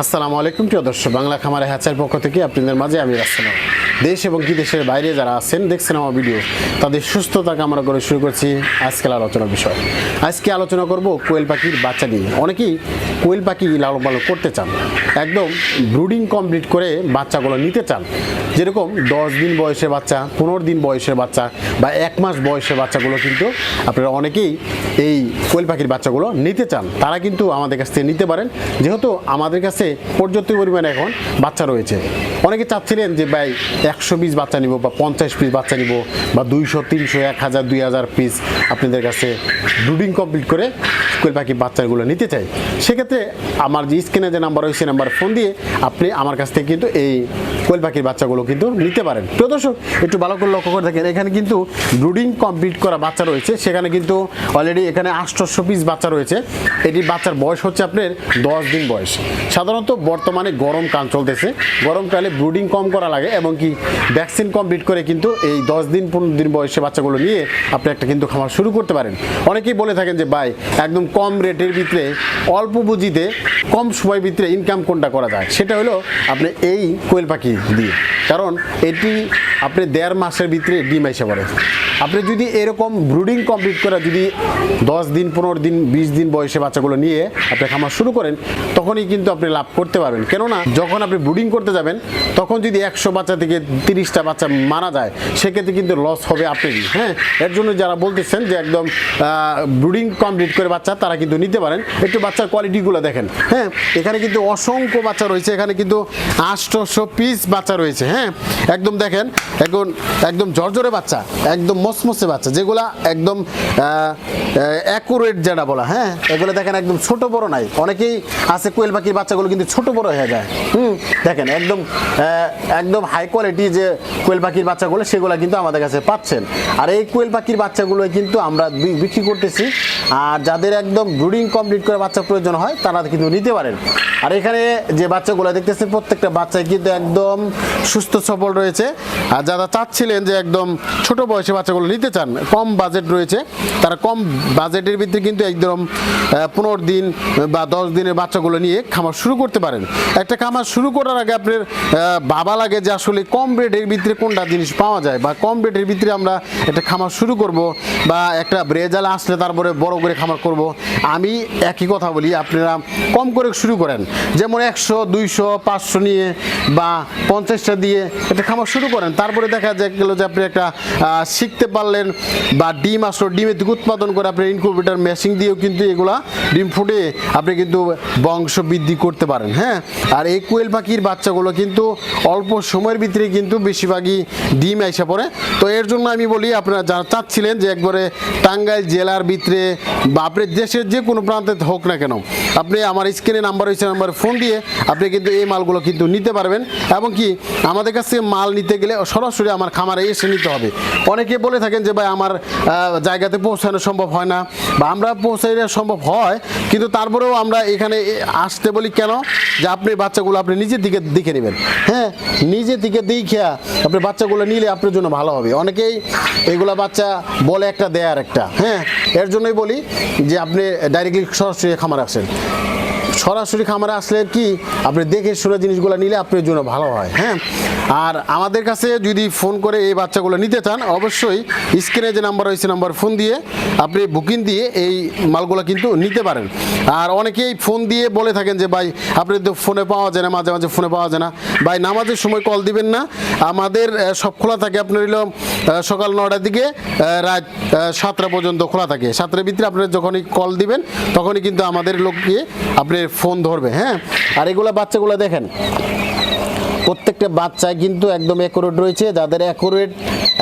আসসালামু আলাইকুম প্রিয় দর্শক বাংলা খামারে হ্যাচার পক্ষ থেকে আপনাদের মাঝে আমি রাস্তানা দেশ এবং কি দেশের বাইরে যারা আছেন, দেখছেন আমার ভিডিও তাদের সুস্থতা কামনা করে শুরু করছি আজকের আলোচনার বিষয়। আজকে আলোচনা করব কোয়েল পাখির বাচ্চা নিয়ে। অনেকেই কোয়েল পাখি লালন পালন করতে চান, একদম ব্রুডিং কমপ্লিট করে বাচ্চাগুলো নিতে চান। যেরকম দশ দিন বয়সের বাচ্চা, পনেরো দিন বয়সের বাচ্চা বা এক মাস বয়সের বাচ্চাগুলো কিন্তু আপনারা অনেকেই এই কোয়েল পাখির বাচ্চাগুলো নিতে চান। তারা কিন্তু আমাদের কাছ থেকে নিতে পারেন। যেহেতু আমাদের কাছে পর্যাপ্ত পরিমাণে এখন বাচ্চা রয়েছে। অনেকে চাচ্ছিলেন যে, ভাই একশো পিস বাচ্চা নিব বা পঞ্চাশ পিস বাচ্চা নিব বা দুইশো, তিনশো, এক হাজার, দুই হাজার পিস আপনাদের কাছে ব্রুডিং কমপ্লিট করে কোয়েল পাখির বাচ্চাগুলো নিতে চাই। সেক্ষেত্রে আমার যে স্ক্রিনে যে নাম্বার রয়েছে নাম্বার ফোন দিয়ে আপনি আমার কাছ থেকে কিন্তু এই কোয়েল পাখির বাচ্চাগুলো কিন্তু নিতে পারেন। প্রিয় দর্শক, একটু ভালো করে লক্ষ্য করে থাকেন এখানে কিন্তু ব্রুডিং কমপ্লিট করা বাচ্চা রয়েছে। সেখানে কিন্তু অলরেডি এখানে আটশোশো পিস বাচ্চা রয়েছে। এটি বাচ্চার বয়স হচ্ছে আপনার দশ দিন বয়স। সাধারণত বর্তমানে গরমকাল চলতেছে। গরমকালে ব্রুডিং কম করা লাগে এবং কি ভ্যাকসিন কমপ্লিট করে কিন্তু এই দশ দিন, পনেরো দিন বয়সে বাচ্চাগুলো নিয়ে আপনি একটা কিন্তু খামার শুরু করতে পারেন। অনেকেই বলে থাকেন যে, ভাই, একদম কম রেটের ভিতরে, অল্প পুঁজিতে, কম সময়ের ভিতরে ইনকাম কোনটা করা যায়? সেটা হলো আপনি এই কোয়েল পাখি দিয়ে। কারণ এটি আপনি দেড় মাসের ভিতরে ডিম এসে পড়ে। আপনি যদি এরকম ব্রুডিং কমপ্লিট করে যদি দশ দিন, পনেরো দিন, বিশ দিন বয়সে বাচ্চাগুলো নিয়ে আপনি খামার শুরু করেন, তখনই কিন্তু আপনি লাভ করতে পারবেন। কেননা, যখন আপনি ব্রুডিং করতে যাবেন, তখন যদি একশো বাচ্চা থেকে তিরিশটা বাচ্চা মারা যায়, সেক্ষেত্রে কিন্তু লস হবে আপনারই হ্যাঁ? এর জন্য যারা বলতেছেন যে একদম ব্রুডিং কমপ্লিট করে বাচ্চা, তারা কিন্তু নিতে পারেন। একটু বাচ্চার কোয়ালিটিগুলো দেখেন হ্যাঁ? এখানে কিন্তু অসংখ্য বাচ্চা রয়েছে, এখানে কিন্তু আটশোশো পিস বাচ্চা রয়েছে হ্যাঁ? একদম দেখেন, এখন একদম জর্জরে বাচ্চা, একদম মসমসে বাচ্চা, যেগুলা একদম অ্যাকুরেট যেটা বলা হ্যাঁ? এগুলো দেখেন একদম ছোট বড় নাই। অনেকেই আছে কোয়েল পাখির বাচ্চাগুলো কিন্তু ছোট বড় হয়ে যায়। হুম? দেখেন, একদম একদম হাই কোয়ালিটি যে কোয়েল পাখির বাচ্চাগুলো, সেগুলো কিন্তু আমাদের কাছে পাচ্ছেন। আর এই কোয়েল পাখির বাচ্চাগুলো কিন্তু আমরা বিক্রি করতেছি, আর যাদের একদম ব্রুডিং কমপ্লিট করে বাচ্চা প্রয়োজন হয়, তারা কিন্তু নিতে পারেন। আর এখানে যে বাচ্চাগুলো দেখতেছেন, প্রত্যেকটা বাচ্চাই কিন্তু একদম সুস্থ সবল রয়েছে। আর যারা চাচ্ছিলেন যে একদম ছোট বয়সে বাচ্চাগুলো নিতে চান, কম বাজেট রয়েছে, তারা কম বাজেটের ভিতরে কিন্তু একদম পনেরো দিন বা দশ দিনের বাচ্চাগুলো নিয়ে খামার শুরু করতে পারেন। একটা খামার শুরু করার আগে আপনার বাবা লাগে যে আসলে কম রেটের ভিতরে কোনটা জিনিস পাওয়া যায় বা কম রেটের ভিতরে আমরা একটা খামার শুরু করব বা একটা ব্রেজাল আসলে তারপরে বড় করে খামার করব। আমি একই কথা বলি, আপনারা কম করে শুরু করেন। যেমন একশো, দুইশো, পাঁচশো নিয়ে বা পঞ্চাশটা দিয়ে একটা খামার শুরু করেন। তারপরে দেখা যায় গেলো যে আপনি একটা শিখতে পারলেন বা ডিম আসলো, ডিমের থেকে উৎপাদন করে আপনি ইনকুবেটার মেশিন দিয়েও কিন্তু এগুলা ডিম ফুটে আপনি কিন্তু বংশ বৃদ্ধি করতে পারেন হ্যাঁ? আর এই কোয়েল পাখির বাচ্চাগুলো কিন্তু অল্প সময়ের ভিতরে কিন্তু বেশিরভাগই ডিম এসে পড়ে। তো এর জন্য আমি বলি, আপনারা যারা চাচ্ছিলেন যে একবারে টাঙ্গাইল জেলার ভিতরে বা আপনার দেশের যে কোনো প্রান্তে হোক না কেন, আপনি আমার স্ক্রিনে নাম্বার হয়েছে নাম্বারে ফোন দিয়ে আপনি কিন্তু এই মালগুলো কিন্তু নিতে পারবেন। এবং কি, আমাদের কাছে মাল নিতে গেলে সরাসরি আমার খামারে এসে নিতে হবে। অনেকে বলে থাকেন যে, ভাই, আমার জায়গাতে পৌঁছানো সম্ভব হয় না। বা, আমরা পৌঁছাইলে সম্ভব হয়, কিন্তু তারপরেও আমরা এখানে আসতে বলি কেন? যে, আপনি বাচ্চাগুলো আপনি নিজের দিকে দেখে নেবেন। হ্যাঁ নিজের দিকে দেখে আপনি বাচ্চাগুলো নিলে আপনার জন্য ভালো হবে। অনেকেই এগুলা বাচ্চা বলে একটা, দেয় আর একটা হ্যাঁ এর জন্যই বলি যে, আপনি ডাইরেক্টলি সরাসরি খামার আসেন। সরাসরি খামারে আসলে কি, আপনি দেখে শুনে জিনিসগুলো নিলে আপনার জন্য ভালো হয় হ্যাঁ? আর আমাদের কাছে যদি ফোন করে এই বাচ্চাগুলো নিতে চান, অবশ্যই স্ক্রিনে যে নাম্বার রয়েছে, নাম্বার ফোন দিয়ে আপনি বুকিং দিয়ে এই মালগুলো কিন্তু নিতে পারেন। আর অনেকেই ফোন দিয়ে বলে থাকেন যে, ভাই, আপনি তো ফোনে পাওয়া যায় না, মাঝে মাঝে ফোনে পাওয়া যায় না। ভাই, নামাজের সময় কল দিবেন না। আমাদের সব খোলা থাকে। আপনার হলো সকাল নটার দিকে রাত সাতটা পর্যন্ত খোলা থাকে। সাতটার ভিতরে আপনার যখনই কল দিবেন, তখনই কিন্তু আমাদের লোককে আপনার ফোন ধরবে হ্যাঁ? আর এগুলো বাচ্চাগুলো দেখেন, প্রত্যেকটা বাচ্চায় কিন্তু একদম অ্যাকুরেট রয়েছে, যাদের অ্যাকুরেট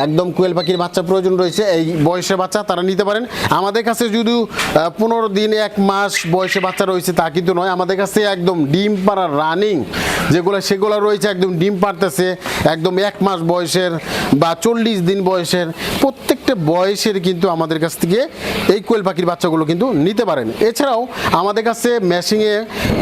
একদম কোয়েল পাখির বাচ্চা প্রয়োজন রয়েছে, এই বয়সের বাচ্চা তারা নিতে পারেন। আমাদের কাছে যদি পনেরো দিন, এক মাস বয়সে বাচ্চা রয়েছে তা কিন্তু নয়। আমাদের কাছে একদম ডিম পাড়া রানিং যেগুলো, সেগুলো রয়েছে, একদম ডিম পারতেছে একদম এক মাস বয়সের বা চল্লিশ দিন বয়সের, প্রত্যেকটা প্রত্যেকটা বয়সের কিন্তু আমাদের কাছ থেকে এই কোয়েল পাখির বাচ্চাগুলো কিন্তু নিতে পারেন। এছাড়াও আমাদের কাছে ম্যাশিংয়ে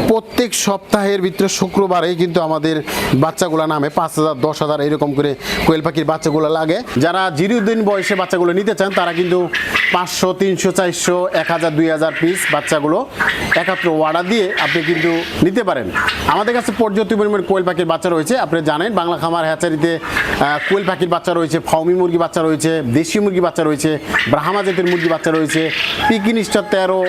প্রত্যেক সপ্তাহের ভিতরে শুক্রবারেই কিন্তু আমাদের বাচ্চাগুলো নামে পাঁচ হাজার, দশ হাজার এরকম করে কোয়েল পাখির বাচ্চাগুলো লাগে। যারা জিরো দিন বয়সে বাচ্চাগুলো নিতে চান, তারা কিন্তু পাঁচশো, তিনশো, চারশো, এক হাজার, দুই হাজার পিস বাচ্চাগুলো একাত্র অর্ডার দিয়ে আপনি কিন্তু নিতে পারেন। আমাদের কাছে পর্যাপ্ত পরিমাণ কোয়েল পাখির বাচ্চা রয়েছে, আপনি জানেন বাংলা খামার, হ্যাচারিতে কোয়েল পাখির বাচ্চা রয়েছে, ফাউমি মুরগি বাচ্চা রয়েছে, দেশি মুরগি বাচ্চা রয়েছে, ব্রাহ্মা জাতের মুরগি বাচ্চা রয়েছে পিকিন স্টার তেরো,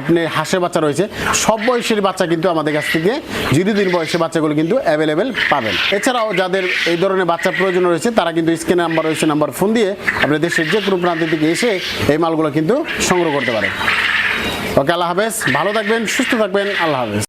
আপনি হাঁসের বাচ্চা রয়েছে, সব বয়সের বাচ্চা কিন্তু আমাদের কাছ থেকে জিরো দিন বয়সের বাচ্চাগুলো কিন্তু অ্যাভেলেবেল পাবেন। এছাড়াও যাদের এই ধরনের বাচ্চার প্রয়োজন রয়েছে, তারা কিন্তু স্ক্রিনে নাম্বার রয়েছে, নাম্বার ফোন দিয়ে আপনি দেশের যে কোনো প্রান্ত থেকে এসে এই মালগুলো কিন্তু সংগ্রহ করতে পারেন ওকে, আল্লাহ হাফেজ, ভালো থাকবেন, সুস্থ থাকবেন, আল্লাহ হাফেজ।